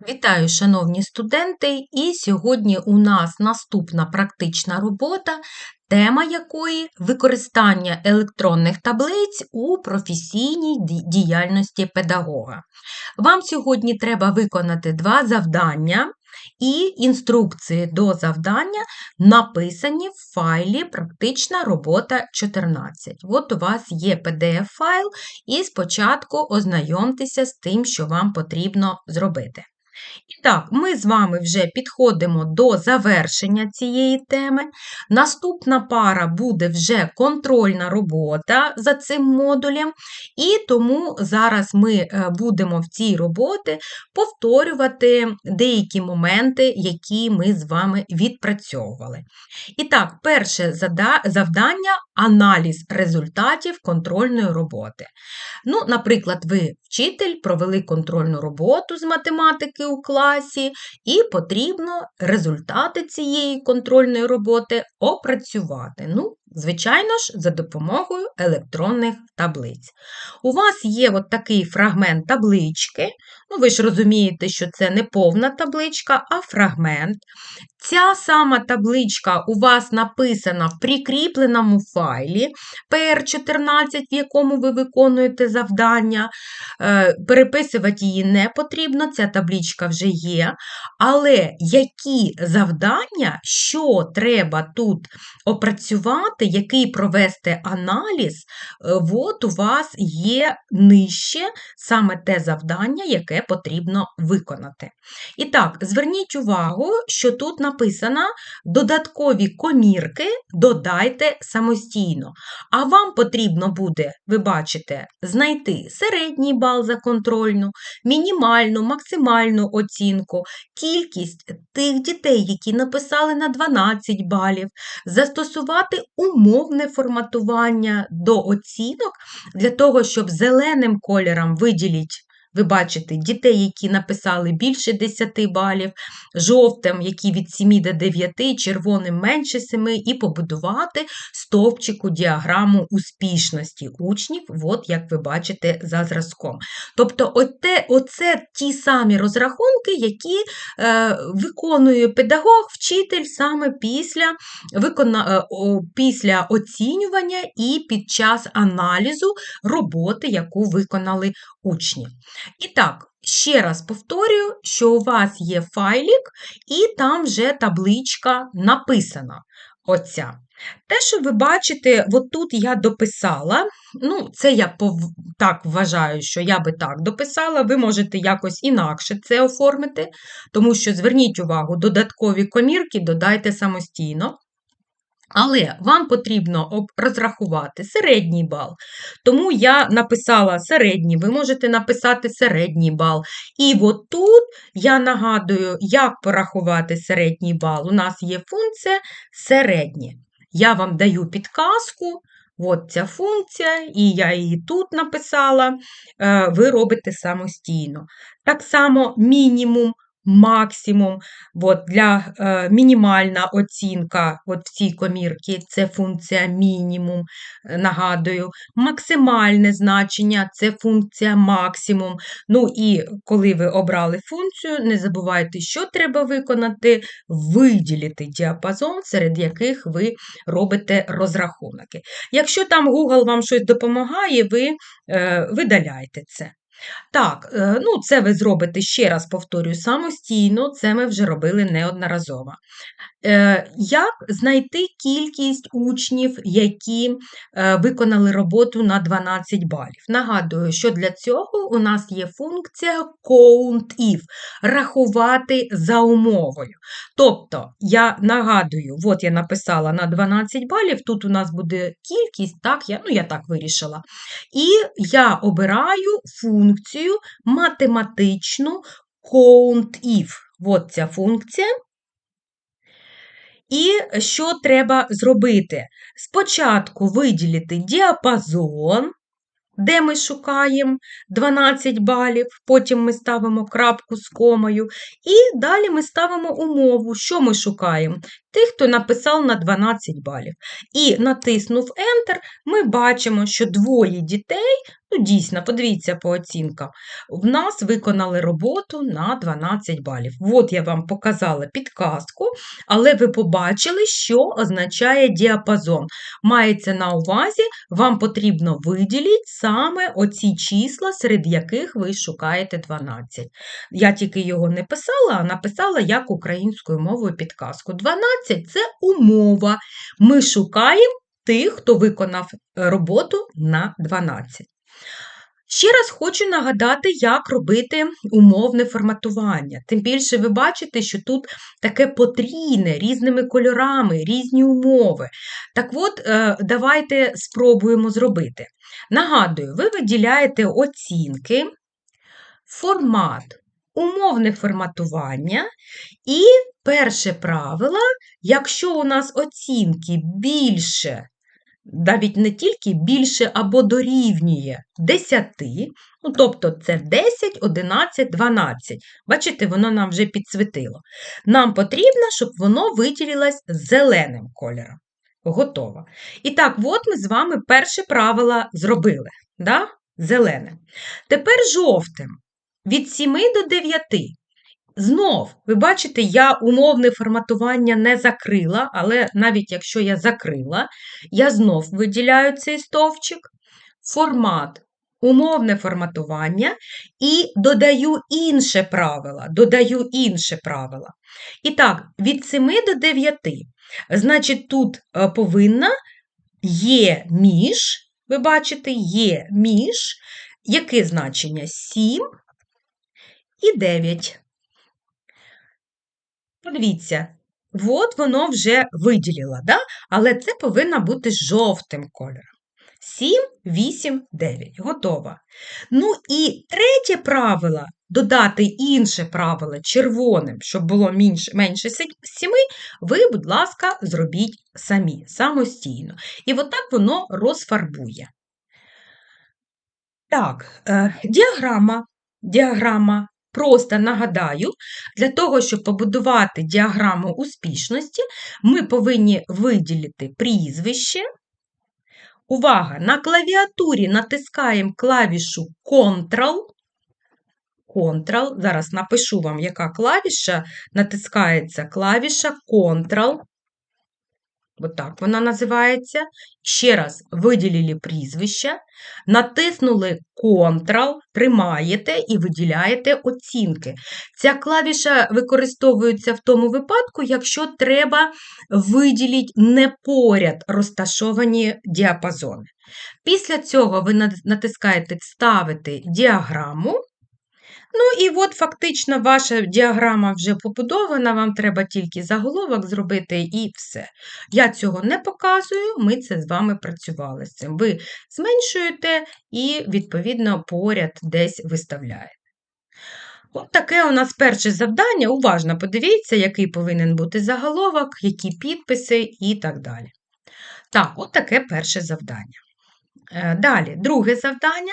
Вітаю, шановні студенти! І сьогодні у нас наступна практична робота, тема якої використання електронних таблиць у професійній діяльності педагога. Вам сьогодні треба виконати два завдання, і інструкції до завдання написані в файлі Практична робота 14. От у вас є PDF-файл, і спочатку ознайомтеся з тим, що вам потрібно зробити. І так, ми з вами вже підходимо до завершення цієї теми. Наступна пара буде вже контрольна робота за цим модулем, і тому зараз ми е, будемо в цій роботі повторювати деякі моменти, які ми з вами відпрацьовували. І так, перше завдання аналіз результатів контрольної роботи. Ну, наприклад, ви вчитель, провели контрольну роботу з математики у класі, і потрібно результати цієї контрольної роботи опрацювати. Ну, звичайно ж, за допомогою електронних таблиць. У вас є от такий фрагмент таблички. Ну, ви ж розумієте, що це не повна табличка, а фрагмент. Ця сама табличка у вас написана в прикріпленому файлі PR14, в якому ви виконуєте завдання. Е, Переписувати її не потрібно, ця табличка вже є. Але які завдання, що треба тут опрацювати, який провести аналіз, е, от у вас є нижче саме те завдання, яке потрібно виконати. І так, зверніть увагу, що тут написано додаткові комірки додайте самостійно. А вам потрібно буде, ви бачите, знайти середній бал за контрольну, мінімальну, максимальну оцінку, кількість тих дітей, які написали на 12 балів, застосувати умовне форматування до оцінок для того, щоб зеленим кольором виділіть. Ви бачите дітей, які написали більше 10 балів, жовтим, які від 7 до 9, червоним менше 7, і побудувати стовпчику діаграму успішності учнів, от як ви бачите за зразком. Тобто, оте, оце ті самі розрахунки, які е, виконує педагог, вчитель саме після, викона, е, о, після оцінювання і під час аналізу роботи, яку виконали учні. І так, ще раз повторюю, що у вас є файлік, і там вже табличка написана. Оця. Те, що ви бачите, от тут я дописала, ну, це я так вважаю, що я би так дописала, ви можете якось інакше це оформити, тому що зверніть увагу, додаткові комірки додайте самостійно. Але вам потрібно розрахувати середній бал. Тому я написала середній, ви можете написати середній бал. І от тут я нагадую, як порахувати середній бал. У нас є функція середнє. Я вам даю підказку. От ця функція, і я її тут написала, е, ви робите самостійно. Так само мінімум, максимум. От для е, мінімальна оцінка от в цій комірці це функція мінімум, е, нагадую, максимальне значення це функція максимум. Ну і коли ви обрали функцію, не забувайте, що треба виконати, виділити діапазон, серед яких ви робите розрахунки. Якщо там Google вам щось допомагає, ви е, видаляйте це. Так, е, ну це ви зробите ще раз повторюю самостійно, це ми вже робили неодноразово. Е, Як знайти кількість учнів, які е, виконали роботу на 12 балів? Нагадую, що для цього у нас є функція COUNT-IF – рахувати за умовою. Тобто, я нагадую, от я написала на 12 балів, тут у нас буде кількість, так, я, ну я так вирішила. І я обираю функцію математичну COUNT-IF. От ця функція. І що треба зробити? Спочатку виділити діапазон, де ми шукаємо 12 балів, потім ми ставимо крапку з комою, і далі ми ставимо умову, що ми шукаємо. Тих, хто написав на 12 балів. І натиснув Enter, ми бачимо, що двоє дітей, ну дійсно, подивіться по оцінкам, в нас виконали роботу на 12 балів. От я вам показала підказку, але ви побачили, що означає діапазон. Мається на увазі, вам потрібно виділити саме оці числа, серед яких ви шукаєте 12. Я тільки його не писала, а написала як українською мовою підказку. 12 це умова. Ми шукаємо тих, хто виконав роботу на 12. Ще раз хочу нагадати, як робити умовне форматування. Тим більше ви бачите, що тут таке потрійне, різними кольорами, різні умови. Так от, е, давайте спробуємо зробити. Нагадую, ви виділяєте оцінки, формат, умовне форматування і перше правило, якщо у нас оцінки більше навіть не тільки більше або дорівнює 10, ну, тобто це 10, 11, 12. Бачите, воно нам вже підсвітило. Нам потрібно, щоб воно виділилось зеленим кольором. Готово. І так, от ми з вами перше правило зробили. Да? Зелене. Тепер жовтим. Від 7 до 9. Знов, ви бачите, я умовне форматування не закрила, але навіть якщо я закрила, я знов виділяю цей стовпчик, формат, умовне форматування і додаю інше правило. Додаю інше правило. І так, від 7 до 9. Значить, тут е, повинна є між, ви бачите, є між, яке значення 7 і 9. Подивіться, от воно вже виділило, да? але це повинно бути жовтим кольором. 7, 8, 9. Готово. Ну і третє правило додати інше правило червоним, щоб було менше 7, ви, будь ласка, зробіть самі, самостійно. І отак воно розфарбує. Так, е, діаграма. Діаграма Просто нагадаю, для того, щоб побудувати діаграму успішності, ми повинні виділити прізвище. Увага! На клавіатурі натискаємо клавішу Ctrl. Ctrl. Зараз напишу вам, яка клавіша натискається клавіша Ctrl. Отак вона називається. Ще раз виділили прізвище, натиснули Ctrl, тримаєте і виділяєте оцінки. Ця клавіша використовується в тому випадку, якщо треба виділити не поряд розташовані діапазони. Після цього ви натискаєте Вставити діаграму. Ну і от фактично ваша діаграма вже побудована, вам треба тільки заголовок зробити і все. Я цього не показую, ми це з вами працювали з цим. Ви зменшуєте і, відповідно, поряд десь виставляєте. От таке у нас перше завдання. Уважно подивіться, який повинен бути заголовок, які підписи і так далі. Так, от таке перше завдання. Е, далі, друге завдання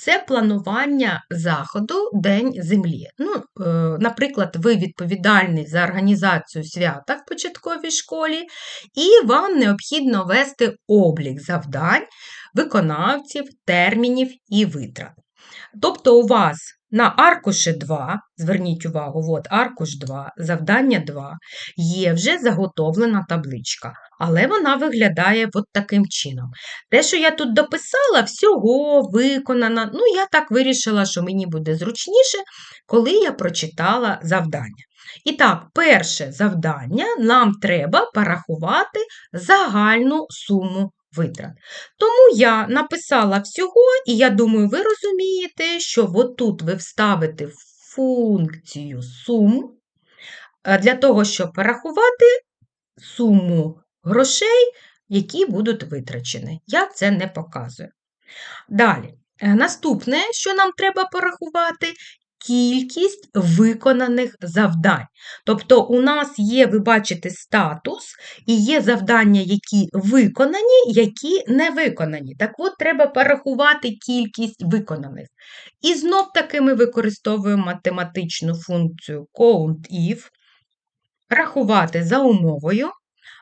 це планування заходу День Землі. Ну, е, Наприклад, ви відповідальний за організацію свята в початковій школі, і вам необхідно вести облік завдань, виконавців, термінів і витрат. Тобто, у вас на аркуші 2, зверніть увагу, от аркуш 2, завдання 2, є вже заготовлена табличка, але вона виглядає от таким чином. Те, що я тут дописала, всього виконано, ну, я так вирішила, що мені буде зручніше, коли я прочитала завдання. І так, перше завдання нам треба порахувати загальну суму витрат. Тому я написала всього, і я думаю, ви розумієте, що отут ви вставите функцію сум е, для того, щоб порахувати суму грошей, які будуть витрачені. Я це не показую. Далі, е, наступне, що нам треба порахувати, кількість виконаних завдань. Тобто, у нас є, ви бачите, статус і є завдання, які виконані, які не виконані. Так от, треба порахувати кількість виконаних. І знов таки ми використовуємо математичну функцію COUNTIF. рахувати за умовою.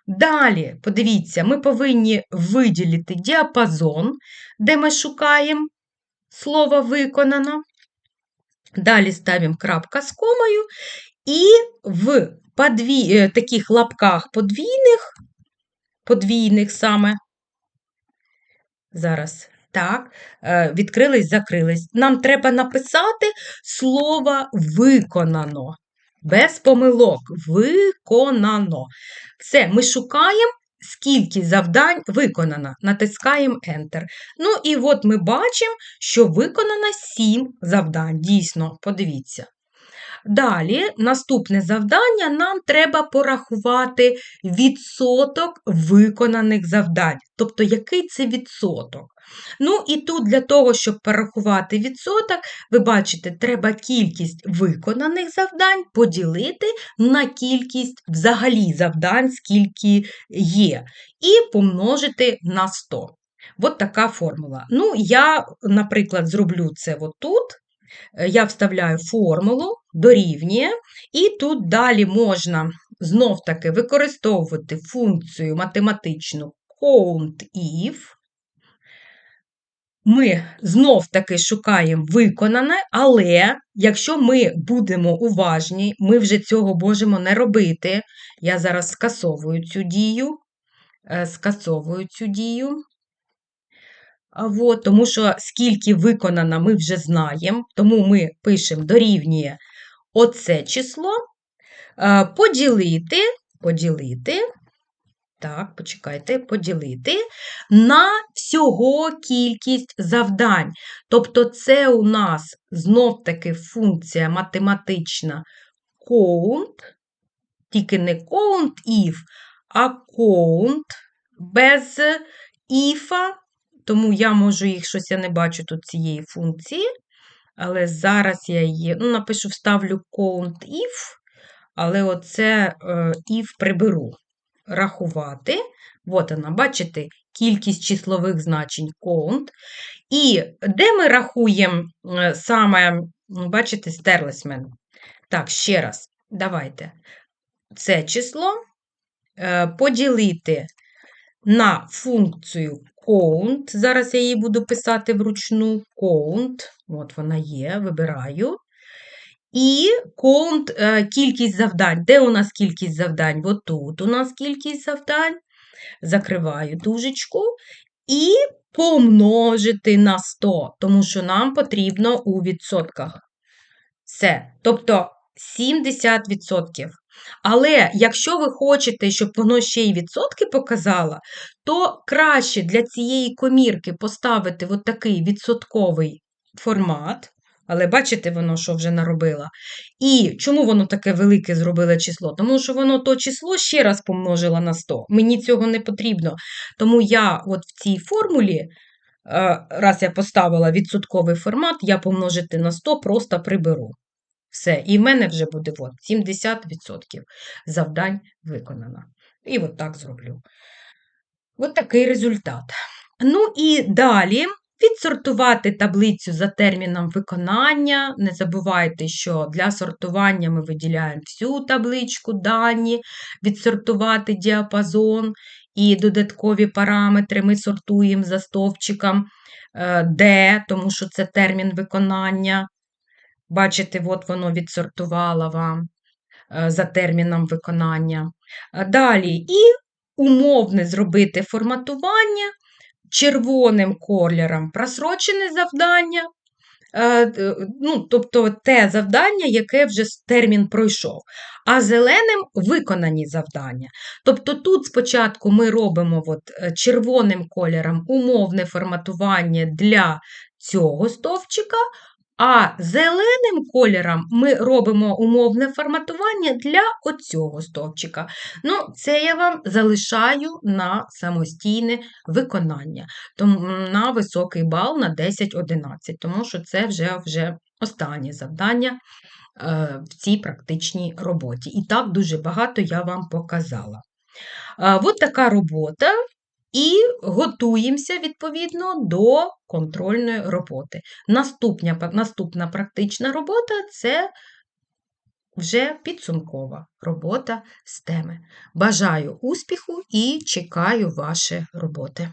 Далі, подивіться, ми повинні виділити діапазон, де ми шукаємо слово виконано. Далі ставимо крапка з комою, і в подві... Е, таких лапках подвійних, подвійних саме, зараз, так, е, відкрились, закрились. Нам треба написати слово виконано. Без помилок. Виконано. Все, ми шукаємо, скільки завдань виконано. Натискаємо Enter. Ну, і от ми бачимо, що виконано 7 завдань. Дійсно, подивіться. Далі, наступне завдання, нам треба порахувати відсоток виконаних завдань. Тобто, який це відсоток? Ну, і тут для того, щоб порахувати відсоток, ви бачите, треба кількість виконаних завдань поділити на кількість взагалі завдань, скільки є, і помножити на 100. От така формула. Ну, я, наприклад, зроблю це отут. Е, я вставляю формулу, дорівнює, і тут далі можна знов-таки використовувати функцію математичну count-if. Ми знов-таки шукаємо виконане, але якщо ми будемо уважні, ми вже цього можемо не робити. Я зараз скасовую цю дію, е, скасовую цю дію. От, Тому що скільки виконано, ми вже знаємо, тому ми пишемо дорівнює оце число, поділити, поділити, так, почекайте, поділити на всього кількість завдань. Тобто, це у нас знов-таки функція математична count, тільки не count if, а count без іфа, тому я можу їх щось, я не бачу тут цієї функції. Але зараз я її ну, напишу, вставлю count if, але оце е, if приберу. Рахувати. От вона, бачите, кількість числових значень count. І де ми рахуємо е, саме, бачите, стерлись мене. Так, ще раз, давайте. Це число е, поділити на функцію count. Зараз я її буду писати вручну count. От вона є, вибираю. І count е, кількість завдань. Де у нас кількість завдань? От тут у нас кількість завдань. Закриваю дужечку. І помножити на 100, тому що нам потрібно у відсотках. Все. Тобто 70%. Але якщо ви хочете, щоб воно ще й відсотки показало, то краще для цієї комірки поставити от такий відсотковий формат. Але бачите, воно що вже наробило. І чому воно таке велике зробило число? Тому що воно то число ще раз помножило на 100. Мені цього не потрібно. Тому я от в цій формулі, е, раз я поставила відсотковий формат, я помножити на 100 просто приберу. Все, і в мене вже буде от, 70% завдань виконано. І от так зроблю. От такий результат. Ну і далі відсортувати таблицю за терміном виконання. Не забувайте, що для сортування ми виділяємо всю табличку дані, відсортувати діапазон і додаткові параметри ми сортуємо за стовпчиком D, е, тому що це термін виконання. Бачите, от воно відсортувало вам е, за терміном виконання. Е, далі, і умовне зробити форматування червоним кольором просрочене завдання, е, ну, тобто те завдання, яке вже термін пройшов, а зеленим виконані завдання. Тобто тут спочатку ми робимо от червоним кольором умовне форматування для цього стовпчика, а зеленим кольором ми робимо умовне форматування для оцього стовпчика. Ну, це я вам залишаю на самостійне виконання, на високий бал на 10-11, тому що це вже вже останнє завдання е, в цій практичній роботі. І так дуже багато я вам показала. Е, от така робота. І готуємося, відповідно, до контрольної роботи. Наступна, наступна практична робота це вже підсумкова робота з теми. Бажаю успіху і чекаю ваші роботи.